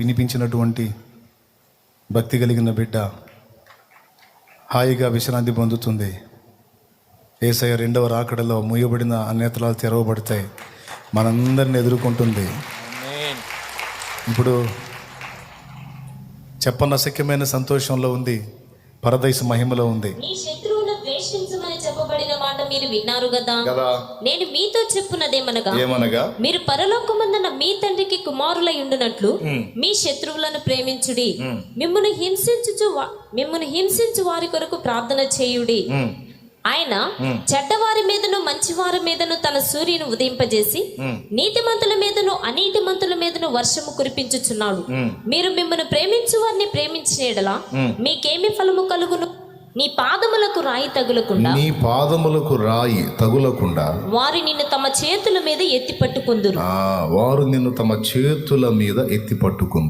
వినిపించినటువంటి భక్తి కలిగిన బిడ్డ హాయిగా విశ్రాంతి పొందుతుంది. ఏసయ్య రెండవ రాకడలో మూయబడిన అన్నేతలాలు తెరవబడతాయి. మనందరిని ఎదుర్కొంటుంది. ఇప్పుడు చెప్పనసక్యమైన సంతోషంలో ఉంది. పరదైస మహిమలో ఉంది. మీరు విన్నారు కదా? నేను మీతో చెప్పున్నదేమనగా ఏమనగా? మీరు పరలోకమందున మీ తండ్రికి కుమారులై ఉండునట్లు మీ శత్రువులను ప్రేమించుడి మిమ్మల్ని హింసించు మిమ్మల్ని హింసించు వారి కొరకు ప్రార్థన చేయుడి. ఆయన చెడ్డవారి మీదను మంచివారి మీదను తన సూర్యుని ఉదయింపజేసి నీతిమంతుల మీదను అనీతిమంతుల మీదను వర్షము కురిపించుచున్నాడు. మీరు మిమ్మల్ని ప్రేమించు వారిని ప్రేమించిన మీకేమి ఫలము కలుగును? నీ పాదములకు రాయి తగులకుండా నీ పాదములకు రాయి తగులకుండా వారు నిన్ను తమ చేతుల మీద ఎత్తి పట్టుకుందురు. వారు నిన్ను తమ చేతుల మీద ఎత్తి పట్టుకుంది